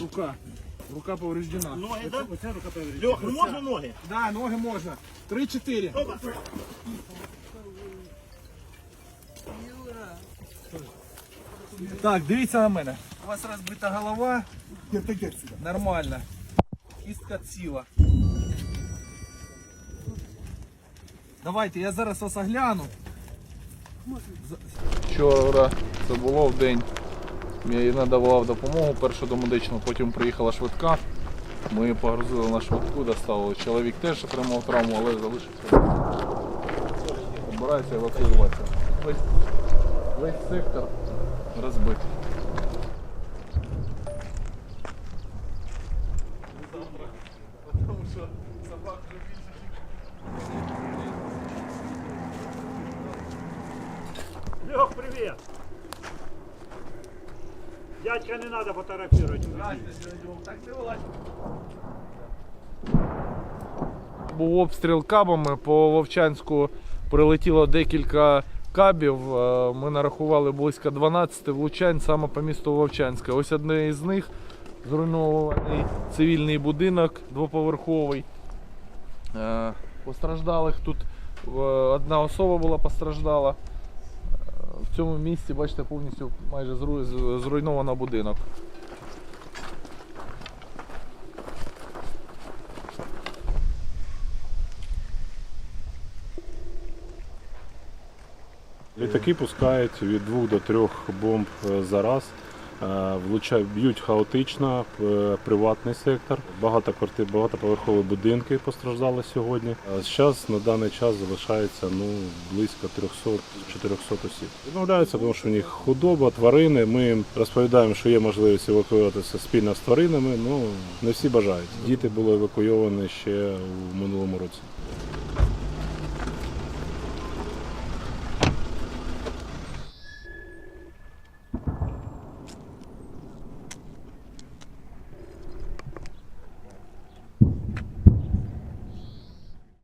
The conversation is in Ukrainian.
Рука. Рука повреждена. Ноги, да? Оця рука повреждена. Льох, ну можна ноги? Да, ноги можна. Три-чотири. Опа. Так, дивіться на мене. У вас розбита голова. Нормально. Кістка ціла. Давайте, я зараз вас огляну. Вчора це було в день. Я їй допомогу першу домедичну, потім приїхала швидка. Ми погрузили на швидку, доставили. Чоловік теж отримав травму, але залишився. Збирається евакуюватися. Весь, весь сектор розбитий. Тому що Дядька не треба фотографувати. Був обстріл кабами по Вовчанську прилетіло декілька кабів. Е, Ми нарахували близько 12 влучань саме по місту Вовчанське. Ось одне із них зруйнований цивільний будинок двоповерховий. Е, Постраждалих тут е, одна особа була постраждала. В цьому місці, бачите, повністю майже зру- зруйновано будинок. Літаки пускають від двох до трьох бомб е, за раз. Е, Влучають, б'ють хаотично, е, приватний сектор. Багато квартир, багатоповерхові будинки постраждали сьогодні. Зараз на даний час залишається ну, близько 300-400 осіб. Відмовляються, тому що в них худоба, тварини. Ми їм розповідаємо, що є можливість евакуюватися спільно з тваринами. Ну не всі бажають. Діти були евакуйовані ще у минулому році.